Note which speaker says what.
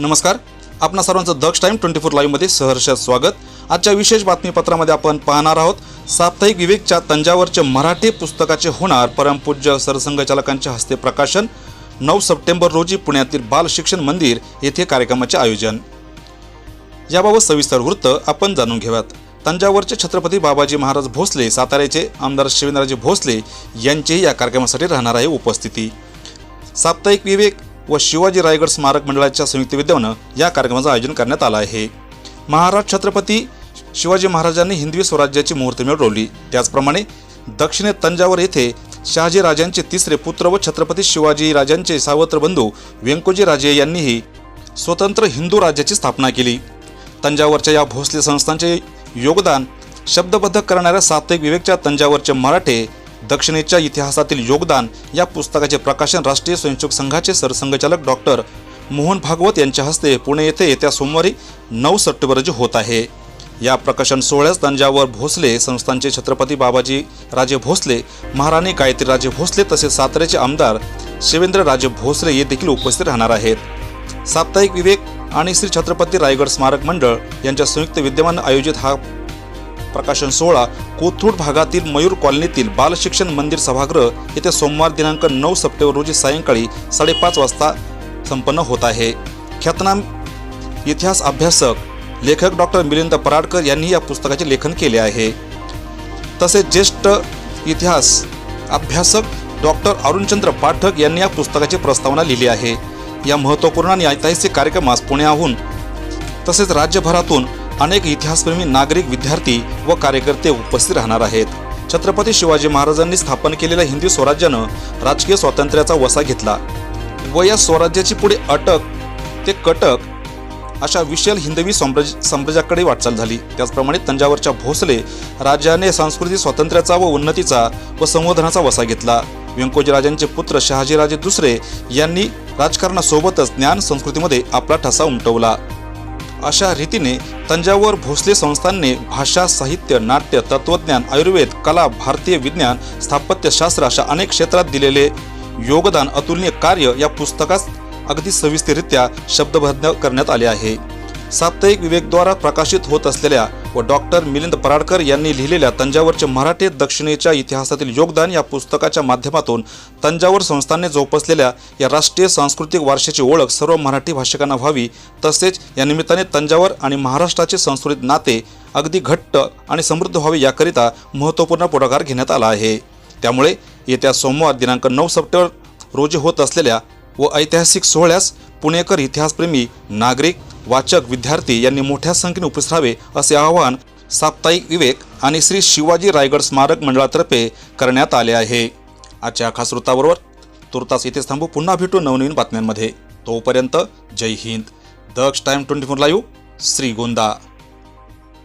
Speaker 1: नमस्कार आपण सर्वांचं दक्ष टाईम ट्वेंटी फोर लाईव्हमध्ये सहर्ष स्वागत आजच्या विशेष बातमीपत्रामध्ये आपण पाहणार आहोत साप्ताहिक विवेकच्या तंजावरचे मराठी पुस्तकाचे होणार परमपूज्य सरसंघचालकांच्या हस्ते प्रकाशन नऊ सप्टेंबर रोजी पुण्यातील बाल शिक्षण मंदिर येथे कार्यक्रमाचे आयोजन याबाबत सविस्तर वृत्त आपण जाणून घेऊयात तंजावरचे छत्रपती बाबाजी महाराज भोसले साताऱ्याचे आमदार शिवेंद्रजी भोसले यांचेही या कार्यक्रमासाठी राहणार आहे उपस्थिती साप्ताहिक विवेक व शिवाजी रायगड स्मारक मंडळाच्या संयुक्त विद्यमानं या कार्यक्रमाचं आयोजन करण्यात आलं आहे महाराज छत्रपती शिवाजी महाराजांनी हिंदवी स्वराज्याची मुहूर्त मिळवली त्याचप्रमाणे दक्षिणे तंजावर येथे शहाजी राजांचे तिसरे पुत्र व छत्रपती शिवाजी राजांचे सावत्र बंधू व्यंकोजी राजे यांनीही स्वतंत्र हिंदू राज्याची स्थापना केली तंजावरच्या या भोसले संस्थांचे योगदान शब्दबद्ध करणाऱ्या सात्विक विवेकच्या तंजावरचे मराठे दक्षिणेच्या इतिहासातील योगदान या पुस्तकाचे प्रकाशन राष्ट्रीय स्वयंसेवक संघाचे सरसंघचालक डॉक्टर मोहन भागवत यांच्या हस्ते पुणे येथे येत्या सोमवारी नऊ सप्टेंबर रोजी होत आहे या प्रकाशन सोहळ्यास तंजावर भोसले संस्थांचे छत्रपती बाबाजी राजे भोसले महाराणी गायत्री राजे भोसले तसेच सातारेचे आमदार शिवेंद्र राजे भोसले हे देखील उपस्थित राहणार आहेत साप्ताहिक विवेक आणि श्री छत्रपती रायगड स्मारक मंडळ यांच्या संयुक्त विद्यमान आयोजित हा प्रकाशन सोहळा कोथरूड भागातील मयूर कॉलनीतील बालशिक्षण मंदिर सभागृह येथे सोमवार दिनांक नऊ सप्टेंबर रोजी सायंकाळी साडेपाच वाजता संपन्न होत आहे ख्यातनाम इतिहास अभ्यासक लेखक डॉक्टर मिलिंद पराडकर यांनी या पुस्तकाचे लेखन केले आहे तसेच ज्येष्ठ इतिहास अभ्यासक डॉक्टर अरुणचंद्र पाठक यांनी या पुस्तकाची प्रस्तावना लिहिली आहे या महत्त्वपूर्ण आणि ऐतिहासिक कार्यक्रमास पुण्याहून तसेच राज्यभरातून अनेक इतिहासप्रेमी नागरिक विद्यार्थी व कार्यकर्ते उपस्थित राहणार आहेत छत्रपती शिवाजी महाराजांनी स्थापन केलेल्या हिंदू स्वराज्यानं राजकीय स्वातंत्र्याचा वसा घेतला व या स्वराज्याची पुढे अटक ते कटक अशा विशाल हिंदवी साम्राज्य साम्राज्याकडे वाटचाल झाली त्याचप्रमाणे तंजावरच्या भोसले राजाने सांस्कृतिक स्वातंत्र्याचा व उन्नतीचा व संवर्धनाचा वसा घेतला व्यंकोजीराजांचे पुत्र शहाजीराजे दुसरे यांनी राजकारणासोबतच ज्ञान संस्कृतीमध्ये आपला ठसा उमटवला अशा रीतीने तंजावर भोसले संस्थांनी भाषा साहित्य नाट्य तत्त्वज्ञान आयुर्वेद कला भारतीय विज्ञान स्थापत्यशास्त्र अशा अनेक क्षेत्रात दिलेले योगदान अतुलनीय कार्य या पुस्तकास अगदी सविस्तरित्या शब्दबद्ध करण्यात आले आहे साप्ताहिक विवेकद्वारा प्रकाशित होत असलेल्या व डॉक्टर मिलिंद पराडकर यांनी लिहिलेल्या तंजावरचे मराठी दक्षिणेच्या इतिहासातील योगदान या पुस्तकाच्या माध्यमातून तंजावर संस्थांनी जोपासलेल्या या राष्ट्रीय सांस्कृतिक वारशाची ओळख सर्व मराठी भाषिकांना व्हावी तसेच या निमित्ताने तंजावर आणि महाराष्ट्राचे संस्कृत नाते अगदी घट्ट आणि समृद्ध व्हावे याकरिता महत्त्वपूर्ण पुढाकार घेण्यात आला आहे त्यामुळे येत्या सोमवार दिनांक नऊ सप्टेंबर रोजी होत असलेल्या व ऐतिहासिक सोहळ्यास पुणेकर इतिहासप्रेमी नागरिक वाचक विद्यार्थी यांनी मोठ्या संख्येने उपस्थित राहावे असे आवाहन साप्ताहिक विवेक आणि श्री शिवाजी रायगड स्मारक मंडळातर्फे करण्यात आले आहे आजच्या खास वृत्ताबरोबर तुर्तास इथेच थांबू पुन्हा भेटू नवनवीन बातम्यांमध्ये तोपर्यंत जय Hind Daksh time twenty four live Shrigonda